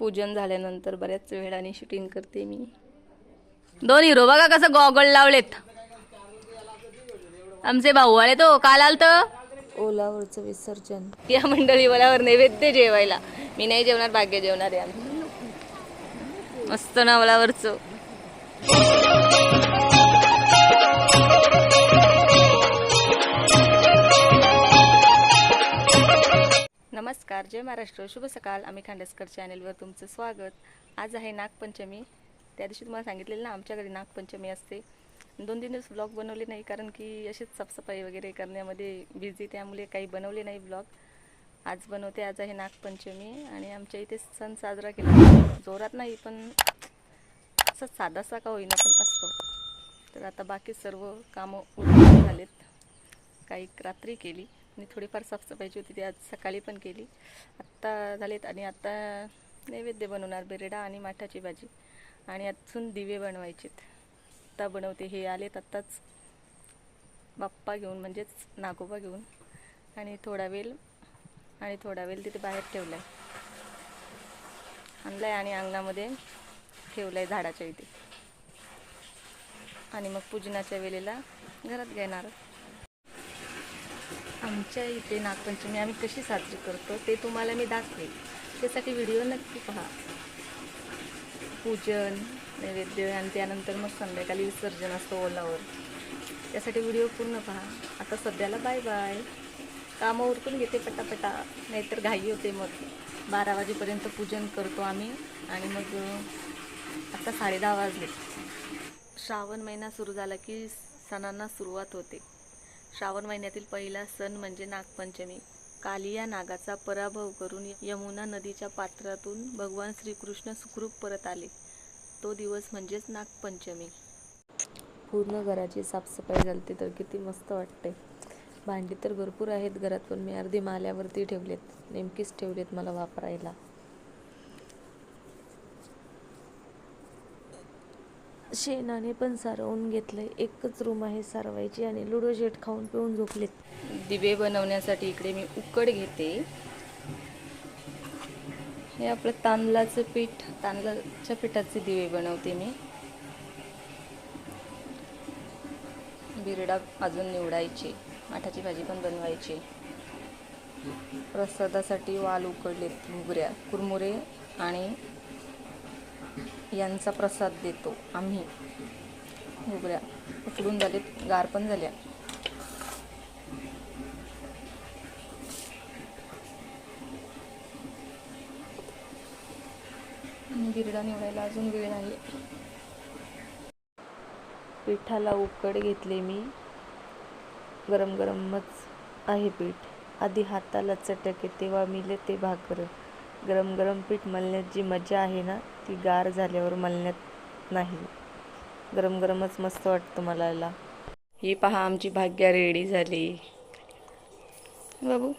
पूजन झाल्यानंतर बऱ्याच वेळाने शूटिंग करते मी. दोन हिरो बघा कसं गॉगल लावलेत. आमचे भाऊ आले तो काल आलत? ओलावरचं विसर्जन. या मंडळी वलावर नैवेद्य जेवायला. मी नाही जेवणार भाग्य जेवणार आहे आम्ही. मस्त ना वलावरचं नमस्कार जय महाराष्ट्र. शुभ सकाळ. आम्ही खांडसकर चॅनेलवर तुमचं स्वागत. आज आहे नागपंचमी. त्या दिवशी तुम्हाला सांगितलेलं ना आमच्या घरी नागपंचमी असते. दोन तीन दिवस ब्लॉग बनवले नाही कारण की अशीच साफसफाई वगैरे करण्यामध्ये बिझी त्यामुळे काही बनवले नाही ब्लॉग आज बनवते आज आहे नागपंचमी आणि आमच्या इथे सण साजरा केला जोरात नाही पण असं साधासा का होईना पण असतो. तर आता बाकी सर्व कामं उठून झालेत. काही रात्री केली. आणि थोडीफार साफसफाईची होती ती आज सकाळी पण केली. आत्ता झालेत आणि आत्ता नैवेद्य बनवणार बेरेडा आणि माठाची भाजी. आणि अजून दिवे बनवायचेत. आत्ता बनवते हे आलेत आत्ताच. बाप्पा घेऊन म्हणजेच नागोबा घेऊन. आणि थोडा वेळ आणि थोडा वेळ तिथे बाहेर ठेवला आहे आणलाय आणि अंगणामध्ये ठेवलाय झाडाच्या इथे. आणि मग पूजनाच्या वेळेला घरात घेणार. आमच्या इथे नागपंचमी आम्ही कशी साजरी करतो ते तुम्हाला मी दाखवेल त्यासाठी व्हिडिओ नक्की पहा. पूजन नैवेद्य आणि त्यानंतर मग संध्याकाळी विसर्जन असतं ओलावर. त्यासाठी व्हिडिओ पूर्ण पहा. आता सध्याला बाय बाय कामं उरकून घेते पटापटा नाहीतर घाई होते मग. बारा वाजेपर्यंत पूजन करतो आम्ही आणि मग आता साडेदहा वाजले. श्रावण महिना सुरू झाला की सणांना सुरुवात होते. श्रावण महिन्यातील पहिला सण म्हणजे नागपंचमी. कालिया नागाचा पराभव करून यमुना नदीच्या पात्रातून भगवान श्रीकृष्ण सुखरूप परत आले. तो दिवस म्हणजेच नागपंचमी. पूर्ण घराची साफसफाई झाली तर किती मस्त वाटते भांडी तर भरपूर आहेत घरात पण मी अर्धी माल्यावरती ठेवलेत. नेमकीच ठेवलेत मला वापरायला. शेणाने पण सारवून घेतलंय. एकच रूम आहे सारवायची आणि लुडो जेट खाऊन पिऊन झोपलेत. दिवे बनवण्यासाठी इकडे मी उकड घेते. हे आपलं तांदळाचं पीठ तांदळाच्या पिठाचे दिवे बनवते मी. बिरडा अजून निवडायचे. माठाची भाजी पण बनवायची. प्रसादासाठी वाल उकडलेत मुगऱ्या कुरमुरे आणि यांचा प्रसाद देतो आम्ही. घुगऱ्या उकडून झालेत. गार पण झाल्या. गिरडा निवडायला अजून वेळ आहे पिठाला उकड घेतले मी. गरम गरमच आहे पीठ. आधी हाताला चटके तेव्हा मिले ते भाकर. गरम गरम पीठ मळण्यात जी मजा आहे ना? ती गार झाल्यावर मळण्यात नाही. गरम गरमच मस्त वाटतं मलायला. ही पहा आमची भाग्या रेडी झाली. बाबू.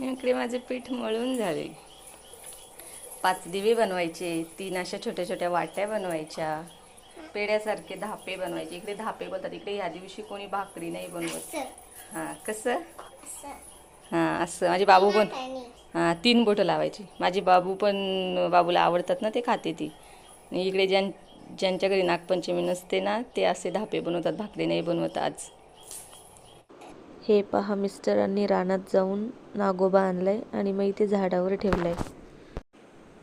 इकडे माझे पीठ मळून झाले. पाच दिवे बनवायचे तीन अशा छोट्या छोट्या वाट्या बनवायच्या पेड्यासारखे धापे बनवायचे. इकडे धापे बोलतात इकडे ह्या दिवशी कोणी भाकरी नाही बनवत. हां कसं? हां असं. माझे बाबू पण हां तीन बोटं लावायची. माझी बाबू पण बाबूला आवडतात ना ते खाते ती. इकडे ज्यां ज्यांच्या घरी नागपंचमी नसते ना ते असे धापे बनवतात भाकरी नाही बनवत आज. हे पहा मिस्टरांनी रानात जाऊन नागोबा आणलाय आणि मग इथे झाडावर ठेवलाय.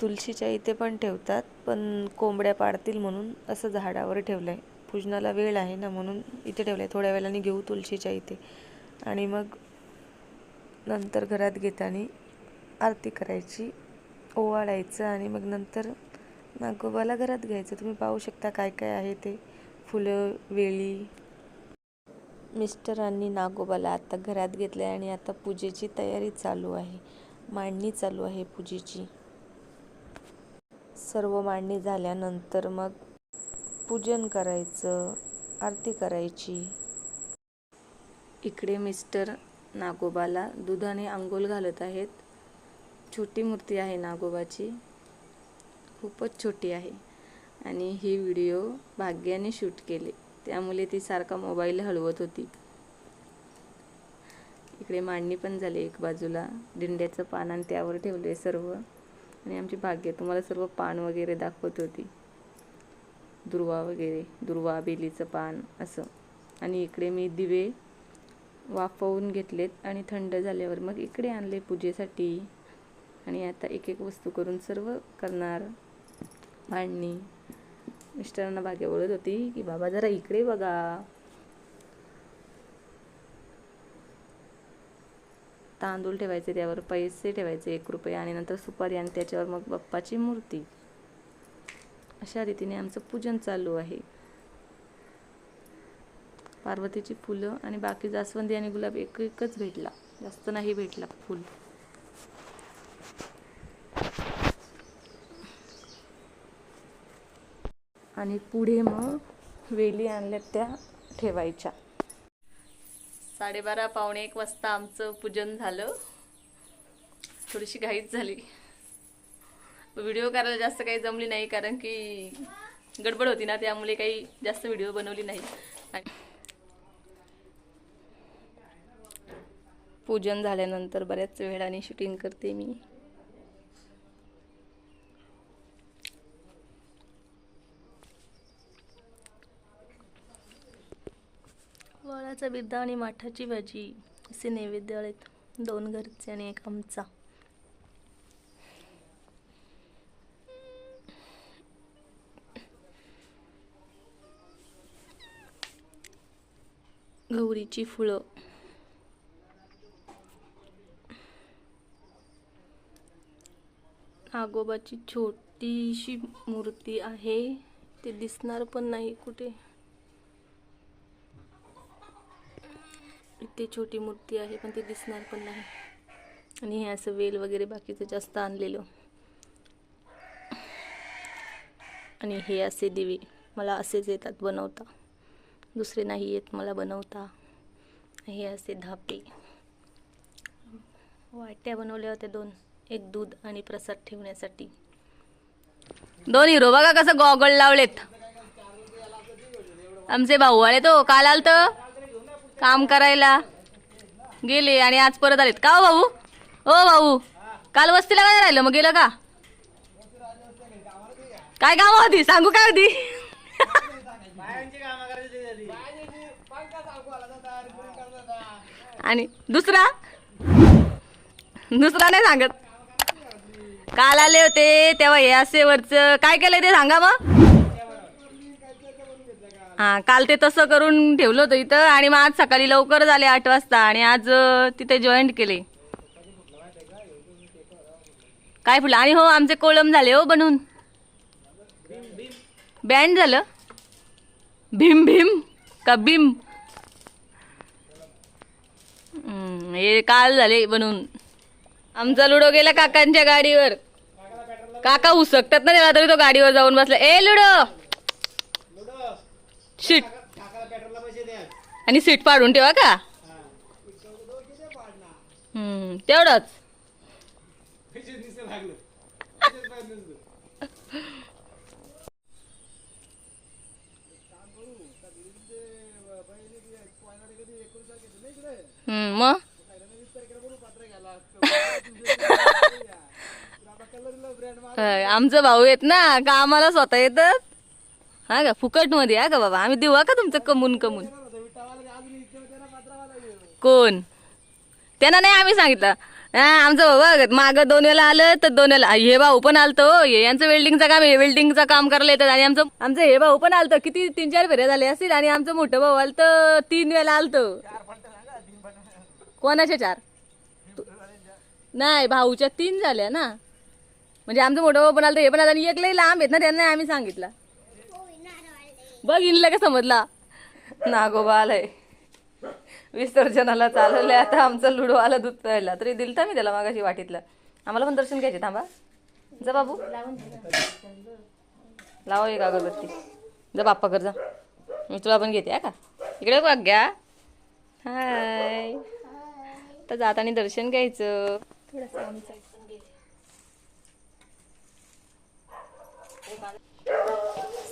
तुळशीच्या इथे पण ठेवतात पण कोंबड्या पाडतील म्हणून असं झाडावर ठेवलंय. पूजनाला वेळ आहे ना म्हणून इथे ठेवलंय. थोड्या वेळाने घेऊ तुळशीच्या इथे. आणि मग नंतर घरात घेताना आरती करायची ओवाळायचं आणि मग नंतर नागोबाला घरात घ्यायचं. तुम्ही पाहू शकता काय काय आहे ते. फुलं वेळी मिस्टरांनी नागोबाला आता घरात घेतले आणि आता पूजेची तयारी चालू आहे. मांडणी चालू आहे पूजेची. सर्व मांडणी झाल्यानंतर मग पूजन करायचं आरती करायची. इकडे मिस्टर नागोबाला दुधाने आंघोळ घालत आहेत. छोटी मूर्ती आहे नागोबाची. खूपच छोटी आहे. आणि ही व्हिडिओ भाग्याने शूट केले. त्यामुळे ती सारखा मोबाईल हलवत होती. इकडे मांडणी पण झाली एक बाजूला. दिंड्याचं पान आणि त्यावर ठेवले सर्व. आणि आमची भाग्य तुम्हाला सर्व पान वगैरे दाखवत होती. दुर्वा वगैरे दुर्वा बेलीचं पान असं. आणि इकडे मी दिवे वाफवून घेतलेत आणि थंड झाल्यावर मग इकडे आणले पूजेसाठी. आणि आता एक एक वस्तू करून सर्व करणार. मांडणी मिस्टरांना भाग्य ओळत होती की बाबा जरा इकडे बघा. तांदूळ ठेवायचे त्यावर पैसे ठेवायचे एक रुपये आणि नंतर सुपारी आणि त्याच्यावर मग बाप्पाची मूर्ती. अशा रीतीने आमचं पूजन चालू आहे. पार्वतीची फुलं आणि बाकी जास्वंदी आणि गुलाब एक एकच भेटला. जास्त नाही भेटला फुल. आणि पुढे मग वेली आणल्यात त्या ठेवायच्या. साडेबारा पावणे एक वाजता आमचं पूजन झालं. थोडीशी घाईच झाली. व्हिडिओ करायला जास्त काही जमली नाही कारण की गडबड होती ना त्यामुळे काही जास्त व्हिडिओ बनवली नाही. पूजन झाल्यानंतर बऱ्याच वेळाने शूटिंग करते मी. वळाचा बिर्दा आणि माठाची भाजी असे नैवेद्य आहेत. दोन घरचे आणि एक आमचा. गौरीची फुलं. नागोबाची छोटीशी मूर्ती आहे. ते दिसणार पण नाही कुठे. इथे छोटी मूर्ती आहे पण ती दिसणार पण नाही. आणि हे असं वेल वगैरे बाकीचं जास्त आणलेलं. आणि हे असे दिवे मला असेच येतात बनवता. दुसरे नाही येत मला बनवता. हे असे धापे. वाट्या बनवल्या होत्या दोन. एक दूध आणि प्रसाद ठेवण्यासाठी. दोन हिरो बघा कसं गॉगल लावलेत. आमचे भाऊ आले तो काल आलत? काम करायला. गेले आणि आज परत आलेत. का हो भाऊ? ओ भाऊ काल वस्तीला काय राहिलं? मग गेलं का? काय काम होती? सांगू काय होती? आणि दुसरा? दुसरा नाही सांगत. काल आले होते तेव्हा हे असेवरच काय केलं ते सांगा मग. हा काल ते तसं करून ठेवलं होतं इथं आणि मग आज सकाळी लवकर झाले आठ वाजता आणि आज तिथे जॉईंट केले. काय फुलं? आणि हो आमचे कोळम झाले हो बनून. बँड झालं. भीम भीम का भीम? हे काल झाले बनून. आमचा लुडो गेला काकांच्या गाडीवर. काका उसकतात ना तेव्हा तरी तो गाडीवर जाऊन बसला. ए लुडो! सीट आणि सीट पाडून ठेवा का? हम्म तेवढंच. हम्म मग? आमचं भाऊ येत ना का आम्हाला स्वतः येतात? हा का फुकटमध्ये हा का बाबा? आम्ही देऊ का तुमचं कमून कमून? कोण? त्यांना नाही आम्ही सांगितलं. आमचं बाबा माग दोन वेळा आलं तर दोन वेळा हे भाऊ पण आलतो हो. हे. यांचं वेल्डिंगचं काम हे वेल्डिंगचं काम करायला येतात. आणि आमचं आमचं हे भाऊ पण आलतं. किती तीन चार फेऱ्या झाले असतील. आणि आमचं मोठं भाऊ आलतं तीन वेळा आलतं. कोणाचे चार? नाही भाऊच्या तीन झाल्या ना. म्हणजे आमचं मोठं भाऊ पण आलं हे पण आणि एक लई लांब आहेत ना त्यांना आम्ही सांगितलं. बघ इनला का समजला. नागोबा आलाय विसर्जनाला चालवलंय आता आमचं लुडो आला दूध प्यायला. तरी दिलता मी त्याला मागाशी वाटीतलं. आम्हाला पण दर्शन घ्यायचे थांबा. जा बाबू. लाव एक अगरबत्ती. जा बाप्पा कर जा. मी तुला पण घेते हा का? इकडे बघ घ्या हाय तर जाताना दर्शन घ्यायचं. थोडंसं आमचं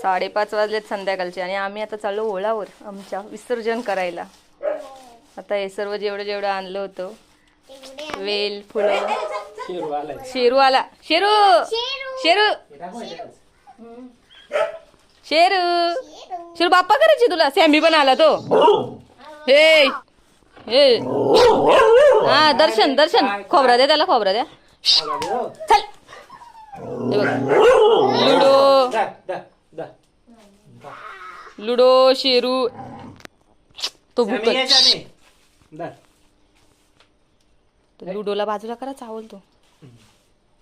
साडेपाच वाजलेत संध्याकाळचे आणि आम्ही आता चाललो ओळावर आमच्या विसर्जन करायला. आता हे सर्व जेवढं जेवढं आणलं होतं वेल फुलं. शेरू आला शेरू! शेरू! शेरू! शेरू! बाप्पा करायची तुला. सॅमी पण आला तो. हे! हे हा दर्शन दर्शन. खोबरा द्या त्याला खोबरा द्या. चल. हे बघ. लुडो. लुडो शेरू. तो तो लुडोला बाजूला करा चावल तो.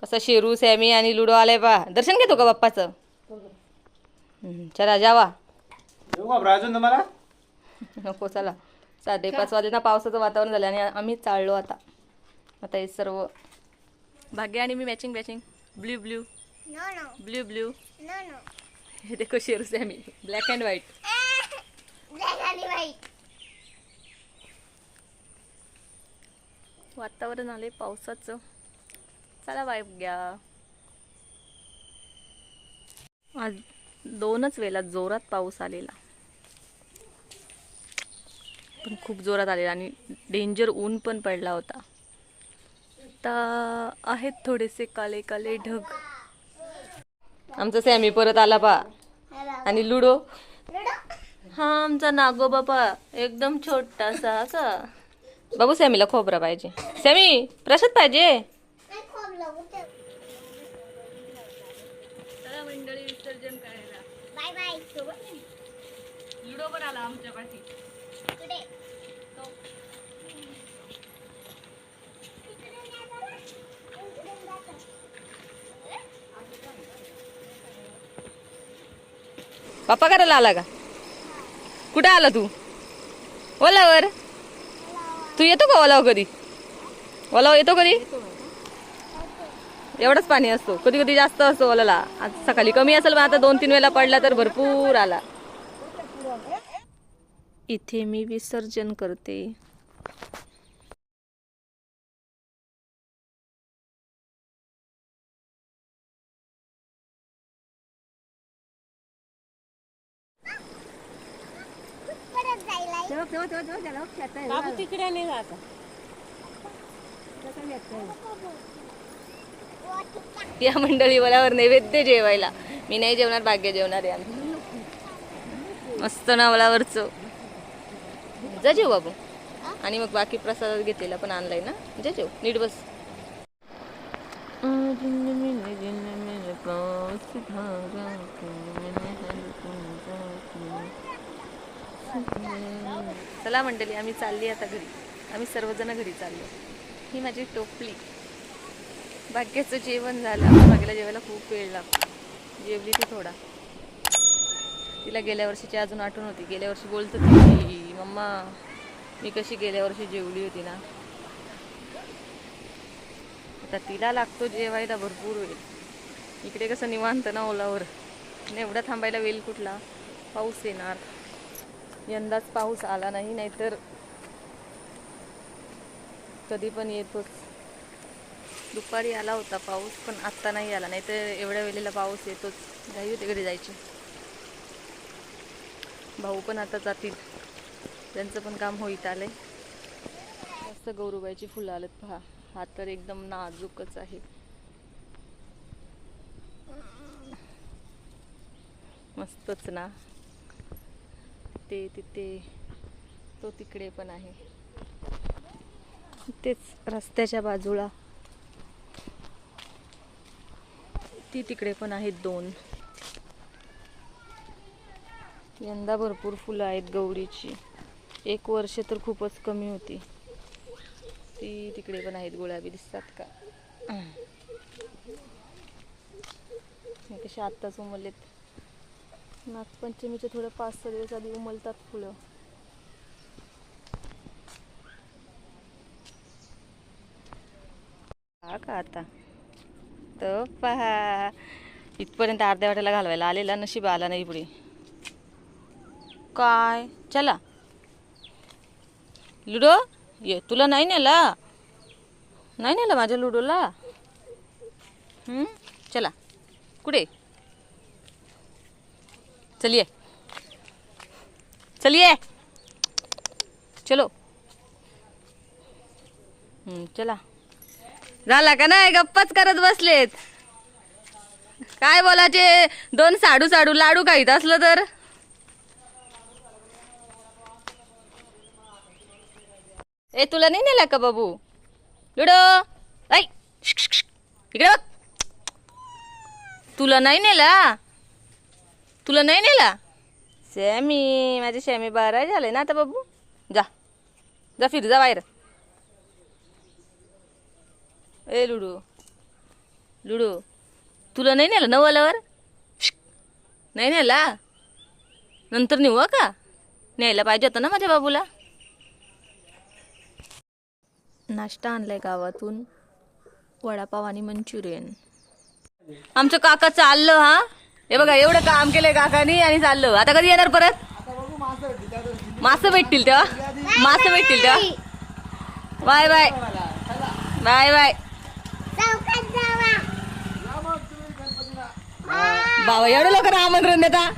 कसा शेरू सॅमी आणि लुडो आलाय पा दर्शन घेतो का बाप्पाचं? चला जावा. अजून तुम्हाला? नको चला. साडे पाच वाजले ना पावसाचं वातावरण झालं आणि आम्ही चाललो आता. आता हे सर्व भाग्य आणि मी matching matching blue blue blue blue. हे देखो Sheru Sammy black and white. वातावरण आले पावसाचं. चला वाईफ घ्या. आज दोनच वेळेला जोरात पाऊस आलेला. पण खूप जोरात आलेला आणि डेंजर ऊन पण पडला होता आता आहेत थोडेसे काले काले ढग आमचा सॅमी परत आला पा. आणि लुडो. हा आमचा नागो बाबा एकदम छोटासा का बाबू सॅमीला खोबरा पाहिजे सॅमी प्रसाद पाहिजे. मंडळी विसर्जन करायला. लुडो पण आला आमच्या पाठी. पप्पा करायला आला का? कुठे आला तू? ओलावर? तू येतो का ओलाव कधी? ओलाव येतो कधी? एवढंच पाणी असतो. कधी कधी जास्त असतो ओलाला. आज सकाळी कमी असेल पण आता दोन तीन वेळेला पडला तर भरपूर आला. इथे मी विसर्जन करते. या मंडळी ओलावर नैवेद्य जेवायला. मी नाही जेवणार भाग्य जेवणार आहे आम्ही. मस्त ना ओलावरचं जा जेव बाबू. आणि मग बाकी प्रसाद घेतलेला पण आणलाय ना. जा जेव नीट बस. चला मंडळी आम्ही चालली आता घरी. आम्ही सर्वजण घरी चाललो. ही माझी टोपली. भाग्याचं जेवण झालं. भाग्याला जेवायला खूप वेळ लागतो. जेवली ती थोडा. तिला गेल्या वर्षीची अजून आठवण होती. गेल्या वर्षी बोलत होती की मम्मा मी कशी गेल्या वर्षी जेवली होती ना? आता तिला लागतो जेवायला भरपूर वेळ. इकडे कसं निवांत ना ओलावर. एवढा थांबायला वेळ कुठला? पाऊस येणार. यंदाच पाऊस आला नाही नाहीतर कधी पण येतोच. दुपारी आला होता पाऊस पण आत्ता नाही आला. नाही तर एवढ्या वेळेला पाऊस येतोच. घाई होते घरी जायची. भाऊ पण आता जातील. त्यांचं पण काम होईत आलंय. मस्त गौरूबाईची फुलं आलेत पहा. हा तर एकदम नाजूकच आहे. मस्तच ना. ते तिथे तो तिकडे पण आहे. तेच रस्त्याच्या बाजूला. ती तिकडे पण आहेत दोन. यंदा भरपूर फुलं आहेत गौरीची. एक वर्ष तर खूपच कमी होती. ती तिकडे पण आहेत गुलाबी दिसतात का? हे कसे आत्ताच उमललेत. नागपंचमीचे थोडं पाच सहा दिवस आधी उमलतात फुलं. हा का आता? तर पहा इथपर्यंत अर्ध्या वाट्याला घालवायला आलेला नशीब आला नाही पुढे. काय? चला. लुडो? ये तुला नाही नेला? नाही नेला माझ्या लुडोला? चला. कुठे? चलिये. चलिये. चलो. चला. झाला का नाही? गप्पाच करत बसलेत. काय बोलायचे? दोन साडू साडू लाडू काही असलं तर? ए तुला नाही नेला का बाबू? लुडो. ऐ इकडे बघ. तुला नाही नेला? तुला नाही नेला? शॅमी माझे शॅमी बारा झाले ना आता बाबू? जा. जा फिर जा बाहेर. ए लुडू. लुडू. तुला नाही नेलं नऊ आल्यावर नाही नेला? नंतर नेऊ का? न्यायला पाहिजे होतं ना माझ्या बाबूला? नाश्ता आणलाय गावातून. वडापाव आणि मंचुरियन. आमचं काका चाललं हा? हे बघा एवढं काम केलंय काकानी आणि चाललं. आता कधी येणार परत? मासं भेटतील तेव्हा? मासं भेटतील तेव्हा? Bye bye. Bye bye. बाबा एवढं लवकर आमंत्रण देता?